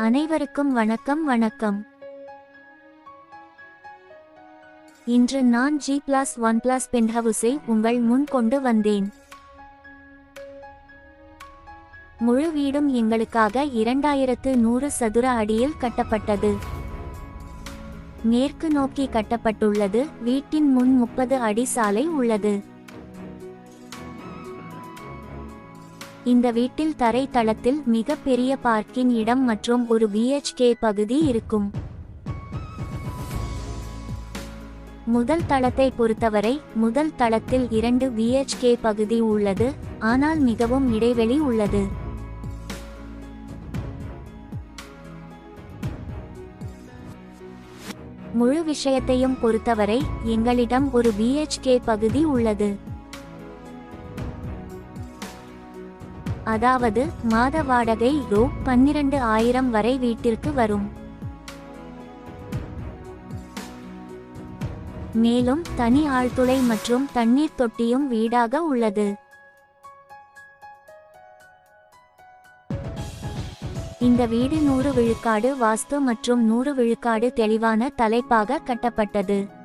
அனைவருக்கும் வணக்கம் வணக்கம். இன்று நான் ஜி பிளஸ் ஒன் பிளஸ் பென்ஹவுஸை உங்கள் முன் கொண்டு வந்தேன். முழு வீடும் எங்களுக்காக இரண்டாயிரத்து நூறு சதுர அடியில் கட்டப்பட்டது. மேற்கு நோக்கி கட்டப்பட்டுள்ளது. வீட்டின் முன் முப்பது அடி சாலை உள்ளது. இந்த வீட்டில் தரை தளத்தில் மிக பெரிய பார்க்கிங் இடம் மற்றும் ஒரு பிஹெச்கே பகுதி இருக்கும். முதல் தளத்தை பொறுத்தவரை முதல் தளத்தில் இரண்டு பிஹெச்கே பகுதி உள்ளது ஆனால் மிகவும் இடைவெளி உள்ளது. முழு விஷயத்தையும் பொறுத்தவரை எங்களிடம் ஒரு பிஹெச்கே பகுதி உள்ளது. அதாவது மாத வாடகை ரூ. பன்னிரண்டு ஆயிரம் வரை வீட்டிற்கு வரும். மேலும் தனி ஆழ்துளை மற்றும் தண்ணீர் தொட்டியும் வீடாக உள்ளது. இந்த வீடு நூறு விழுக்காடு வாஸ்து மற்றும் நூறு விழுக்காடு தெளிவான தலைப்பாக கட்டப்பட்டது.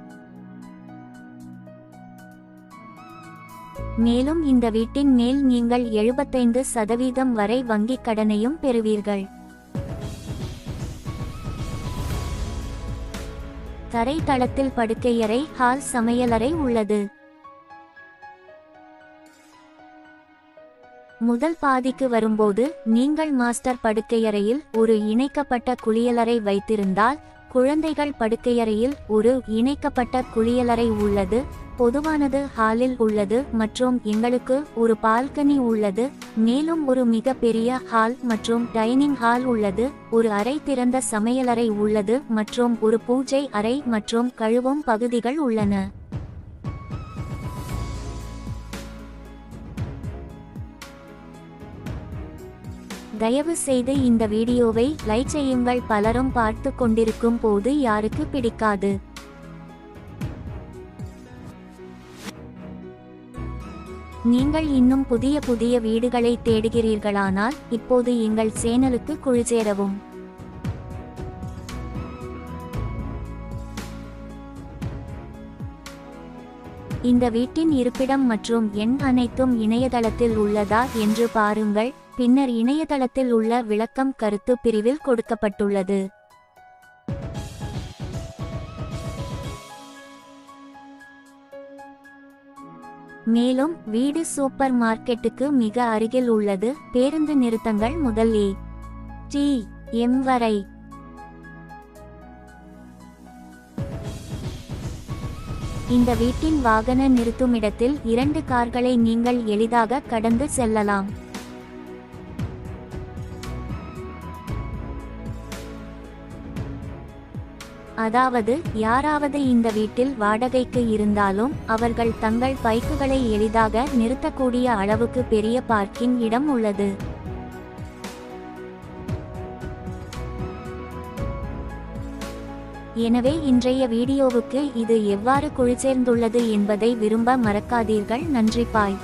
மேலும் இந்த வீட்டின் மேல் நீங்கள் எழுபத்தைந்து சதவீதம் வரை வங்கிக் கடனையும் பெறுவீர்கள். தரை தளத்தில் படுக்கையறை ஹால் சமையலறை உள்ளது. முதல் பாதிக்கு வரும்போது நீங்கள் மாஸ்டர் படுக்கையறையில் ஒரு இணைக்கப்பட்ட குளியலறை வைத்திருந்தால் குழந்தைகள் படுக்கையறையில் ஒரு இணைக்கப்பட்ட குளியலறை உள்ளது. பொதுவானது ஹாலில் உள்ளது மற்றும் எங்களுக்கு ஒரு பால்கனி உள்ளது மேலும் ஒரு மிக பெரிய ஹால் மற்றும் டைனிங் ஹால் உள்ளது ஒரு அறை திறந்த சமையலறை உள்ளது மற்றும் ஒரு பூஜை அறை மற்றும் கழுவும் பகுதிகள் உள்ளன. தயவு செய்து இந்த வீடியோவை லைக் செய்யுங்கள். பலரும் பார்த்து கொண்டிருக்கும் போது யாருக்கு பிடிக்காது. நீங்கள் இன்னும் புதிய புதிய வீடுகளை தேடுகிறீர்களானால் இப்போது எங்கள் சேனலுக்கு குழுச்சேரவும் இந்த வீட்டின் இருப்பிடம் மற்றும் எண் அனைத்தும் இணையதளத்தில் உள்ளதா என்று பாருங்கள். பின்னர் இணையதளத்தில் உள்ள விளக்கம் கருத்து பிரிவில் கொடுக்கப்பட்டுள்ளது. மேலும் வீடு சூப்பர் மார்க்கெட்டுக்கு மிக அருகில் உள்ளது. பேருந்து நிறுத்தங்கள் முதல் ஏ. டி. எம் வரை. இந்த வீட்டின் வாகன நிறுத்துமிடத்தில் இரண்டு கார்களை நீங்கள் எளிதாக கடந்து செல்லலாம். அதாவது யாராவது இந்த வீட்டில் வாடகைக்கு இருந்தாலும் அவர்கள் தங்கள் பைக்குகளை எளிதாக நிறுத்தக்கூடிய அளவுக்கு பெரிய பார்க்கிங் இடம் உள்ளது. எனவே இன்றைய வீடியோவுக்கு இது எவ்வாறு குழிச்சேர்ந்துள்ளது என்பதை விரும்ப மறக்காதீர்கள். நன்றி பாய்.